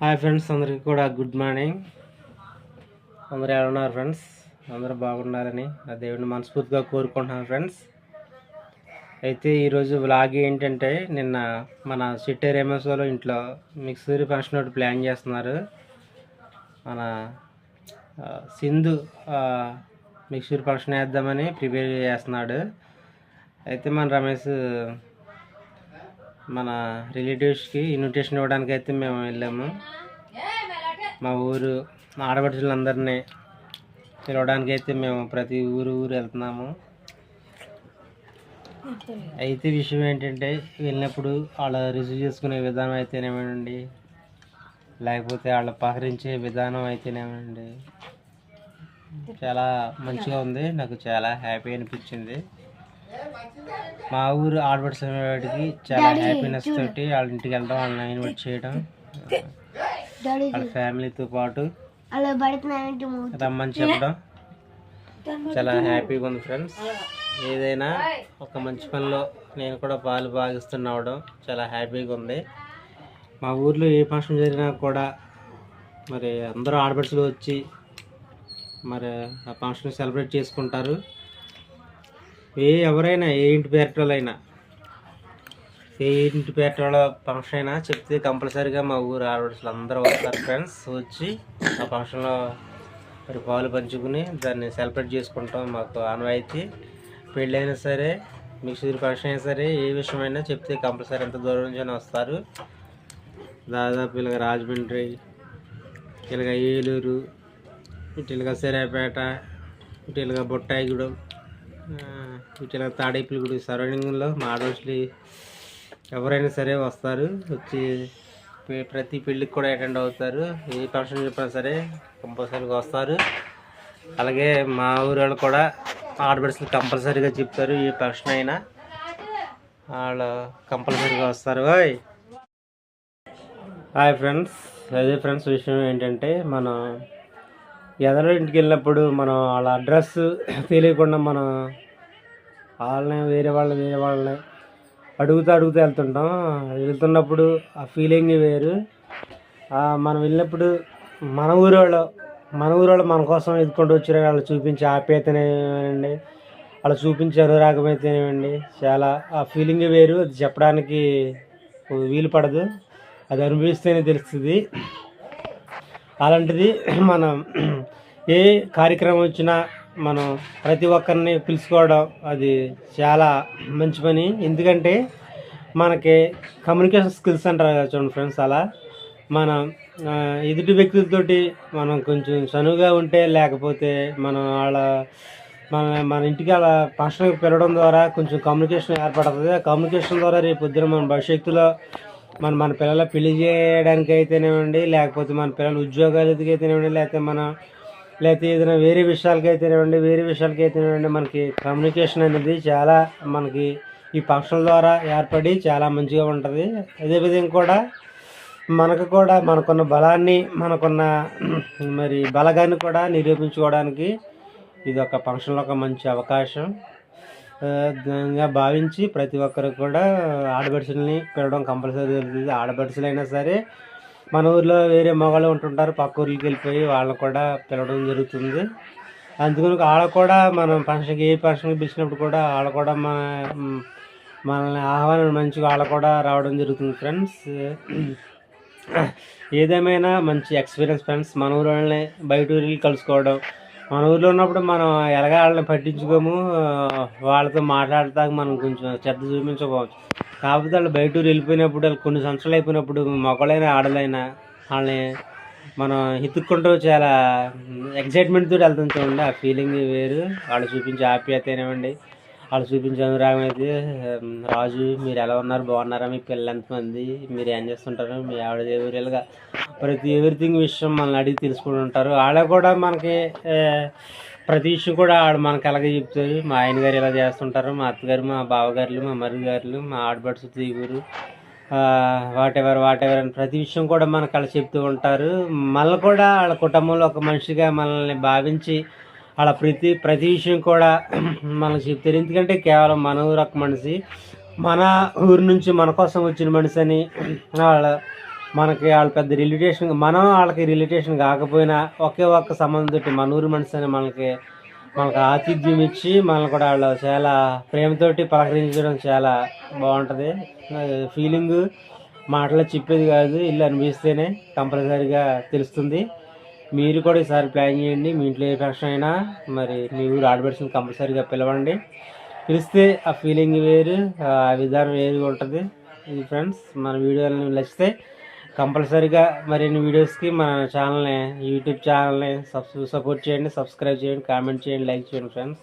Hi friends అందరికీ కూడా good morning అందరూ ఎలా ఉన్నారు ఫ్రెండ్స్ అందరూ బాగున్నారని ఆ దేవుడిని మనస్ఫూర్తిగా కోరుకుంటున్నాను ఫ్రెండ్స్ అయితే ఈరోజు వ్లాగ్ ఏంటంటే నిన్న మన సిట్టే ఎంఎస్ఓలో ఇంట్లో మిక్సరీ ఫంక్షన్ ఒకటి ప్లాన్ చేస్తున్నారు. మన సింధు ఆ, మిక్సరీ ఫంక్షన్ వేద్దామని ప్రిపేర్ చేస్తున్నాడు. అయితే మన రమేష్ మన రిలేటివ్స్కి ఇన్విటేషన్ ఇవ్వడానికి అయితే మేము వెళ్ళాము. మా ఊరు ఆడపడుచులందరినీ పిలవడానికి అయితే మేము ప్రతి ఊరు ఊరు వెళ్తున్నాము. అయితే విషయం ఏంటంటే వెళ్ళినప్పుడు వాళ్ళ రిసీవ్ చేసుకునే విధానం అయితేనేమండి లేకపోతే వాళ్ళ పహరించే విధానం అయితేనేమండి చాలా మంచిగా ఉంది. నాకు చాలా హ్యాపీ అనిపించింది. మా ఊరు ఆడపడి సమయానికి చాలా హ్యాపీనెస్ తోటి వాళ్ళ ఇంటికి వెళ్ళడం వాళ్ళని ఇన్వైట్ చేయడం. వాళ్ళ ఫ్యామిలీతో పాటు రమ్మని చెప్పడం. చాలా హ్యాపీగా ఉంది ఫ్రెండ్స్ ఏదైనా ఒక మంచి పనిలో నేను కూడా పాలు భాగిస్తున్నావడం చాలా హ్యాపీగా ఉంది. మా ఊర్లో ఏ ఫంక్షన్ జరిగినా కూడా మరి అందరూ ఆడపడుచులు వచ్చి మరి ఆ ఫంక్షన్ సెలబ్రేట్ చేసుకుంటారు. ఏ ఎవరైనా ఏ ఇంటి పేరటోళ్ళైనా ఏ ఇంటి పేరటోళ్ళ ఫంక్షన్ అయినా చెప్తే కంపల్సరీగా మా ఊరు ఆడవాళ్ళు అందరూ వస్తారు ఫ్రెండ్స్ వచ్చి ఆ ఫంక్షన్లో మరి పాలు పంచుకుని దాన్ని సెలబ్రేట్ చేసుకుంటాం మాకు ఆనవాయితీ. పెళ్ళైనా సరే మిక్సీ ఫంక్షన్ అయినా సరే ఏ విషయమైనా చెప్తే కంపల్సరీ ఎంత దూరం నుంచి వస్తారు. దాదాపు ఇలాగ రాజమండ్రి ఇలాగ ఏలూరు ఇటు ఇలాగ సిరాపేట ఇటు ఇలాగ బొట్టాయిగూడెం ఇటు ఇలాగ తాడేపులగూడి సరౌండింగ్లో మా ఆడవాళ్ళు ఎవరైనా సరే వస్తారు. వచ్చి ప్రతి పెళ్ళికి కూడా అటెండ్ అవుతారు. ఏ ఫంక్షన్ చెప్పినా సరే కంపల్సరీగా వస్తారు. అలాగే మా ఊరు వాళ్ళు కూడా ఆడబిడ్స్లు కంపల్సరీగా చెప్తారు ఏ ఫంక్షన్ అయినా. వాళ్ళు కంపల్సరీగా వస్తారు. Hi hi friends. అదే ఫ్రెండ్స్ విషయం ఏంటంటే మనం ఎదరో ఇంటికి వెళ్ళినప్పుడు మనం వాళ్ళ అడ్రస్ తెలియకుండా మనం వాళ్ళని వేరే వాళ్ళని వేరే వాళ్ళని అడుగుతూ అడుగుతూ వెళ్తుంటాం. వెళ్తున్నప్పుడు ఆ ఫీలింగ్ వేరు. మనం వెళ్ళినప్పుడు మన ఊరోళ్ళు మన ఊరోళ్ళు మన కోసం ఎదుర్కొంటూ వచ్చారు. వాళ్ళు చూపించే ఆప్యాయతనేవండి వాళ్ళు చూపించే అనురాగమైతేనేవండి చాలా ఆ ఫీలింగ్ వేరు. అది చెప్పడానికి వీలు పడదు. అది అనుభవిస్తేనే తెలుస్తుంది. అలాంటిది మనం ఏ కార్యక్రమం వచ్చినా మనం ప్రతి ఒక్కరిని పిలుచుకోవడం అది చాలా మంచి పని. ఎందుకంటే మనకి కమ్యూనికేషన్ స్కిల్స్ అంటారు కదా చూడండి ఫ్రెండ్స్ అలా మనం ఎదుటి వ్యక్తులతోటి మనం కొంచెం చనువుగా ఉంటే లేకపోతే మనం వాళ్ళ మన మన ఇంటికి అలా ఫంక్షన్కి పిలవడం ద్వారా కొంచెం కమ్యూనికేషన్ ఏర్పడుతుంది. ఆ కమ్యూనికేషన్ ద్వారా రేపు పొద్దున మన భవిష్యత్తులో మన మన పిల్లల పెళ్ళి చేయడానికి అయితేనేవ్వండి లేకపోతే మన పిల్లల ఉద్యోగాలకి అయితేనేవ్వండి లేకపోతే మన లేకపోతే ఏదైనా వేరే విషయాలకి అయితేనేవ్వండి వేరే విషయాలకి అయితేనేవ్వండి మనకి కమ్యూనికేషన్ అనేది చాలా మనకి ఈ పక్షుల ద్వారా ఏర్పడి చాలా మంచిగా ఉంటుంది. అదేవిధంగా కూడా మనకు కూడా మనకున్న బలాన్ని మనకున్న మరి బలగాన్ని కూడా నిరూపించుకోవడానికి ఇది ఒక ఫంక్షన్లో ఒక మంచి అవకాశం. ఆ, భావించి ప్రతి ఒక్కరు కూడా ఆడపడుచుల్ని పిలవడం కంపల్సరీ జరుగుతుంది ఆడపడుచులైనా సరే మన ఊర్లో వేరే మగవాళ్ళు ఉంటుంటారు పక్క ఊర్లకి వెళ్ళిపోయి వాళ్ళని కూడా పిలవడం జరుగుతుంది. అందుకని వాళ్ళ కూడా మనం ఫంక్షన్కి ఏ ఫంక్షన్కి పిలిచినప్పుడు కూడా వాళ్ళు కూడా మన మనల్ని ఆహ్వానం మంచిగా వాళ్ళు కూడా రావడం జరుగుతుంది ఫ్రెండ్స్. ఏదేమైనా మంచి ఎక్స్పీరియన్స్ ఫ్రెండ్స్ మన ఊరు వాళ్ళని బయట ఊరికి కలుసుకోవడం. మన ఊర్లో ఉన్నప్పుడు మనం ఎలాగ వాళ్ళని పట్టించుకోము వాళ్ళతో మాట్లాడటానికి మనం కొంచెం శ్రద్ధ చూపించుకోవచ్చు. కాకపోతే వాళ్ళు బయట వెళ్ళిపోయినప్పుడు వాళ్ళు కొన్ని సంవత్సరాలు అయిపోయినప్పుడు మొక్కలైనా ఆడలైనా వాళ్ళని మనం ఎత్తుక్కుంటూ చాలా ఎగ్జైట్మెంట్తో వెళ్తాం చూడండి. ఆ ఫీలింగ్ వేరు. వాళ్ళు చూపించే ఆప్యాయత అయినవ్వండి వాళ్ళు చూపించే అనురాగం అయితే రాజు మీరు ఎలా ఉన్నారు? బాగున్నారా? మీ పిల్లలు ఎంతమంది? మీరు ఏం చేస్తుంటారు? మీ ఆవిడ ఎవరిగా ప్రతి ఎవ్రీథింగ్ విషయం మనల్ని అడిగి తెలుసుకుంటుంటారు వాళ్ళ కూడా మనకి ప్రతి విషయం కూడా ఆడ మనకి అలాగే చెప్తారు మా ఆయన గారు ఇలా చేస్తుంటారు. మా అత్తగారు మా బావగారులు మా మరుగారులు మా ఆడపడుచు తీగురు వాటెవర్ వాటెవర్ అని ప్రతి విషయం కూడా మనకు అలా చెప్తూ ఉంటారు. మళ్ళీ కూడా వాళ్ళ కుటుంబంలో ఒక మనిషిగా మనల్ని భావించి వాళ్ళ ప్రతి ప్రతి విషయం కూడా మనకు చెప్తారు. ఎందుకంటే కేవలం మన ఊరు ఒక మనిషి మన ఊరు నుంచి మన కోసం వచ్చిన మనిషి అని వాళ్ళ మనకి వాళ్ళ పెద్ద రిలేటేషన్ మనం వాళ్ళకి రిలేటేషన్ కాకపోయినా ఒకే ఒక్క సంబంధం మన ఊరి మనిషి అని మనకి మనకు ఆతిథ్యం ఇచ్చి మనల్ని కూడా వాళ్ళు చాలా ప్రేమతోటి పలకరించడం చాలా బాగుంటుంది. ఫీలింగ్ మాటలో చెప్పేది కాదు ఇల్లు అనిపిస్తేనే కంపల్సరీగా తెలుస్తుంది. మీరు కూడా ఈసారి ప్లాన్ చేయండి మీ ఇంట్లో ఏ ఫంక్షన్ అయినా మరి మీ ఊరు ఆడబడిసిన కంపల్సరీగా పిలవండి. పిలిస్తే ఆ ఫీలింగ్ వేరు ఆ విధానం వేరుగా ఉంటుంది. ఇది ఫ్రెండ్స్ మన వీడియోలను నచ్చితే కంపల్సరీగా మరిన్ని వీడియోస్కి మన ఛానల్ని యూట్యూబ్ ఛానల్ని సబ్ సపోర్ట్ చేయండి సబ్స్క్రైబ్ చేయండి కామెంట్ చేయండి లైక్ చేయండి ఫ్రెండ్స్.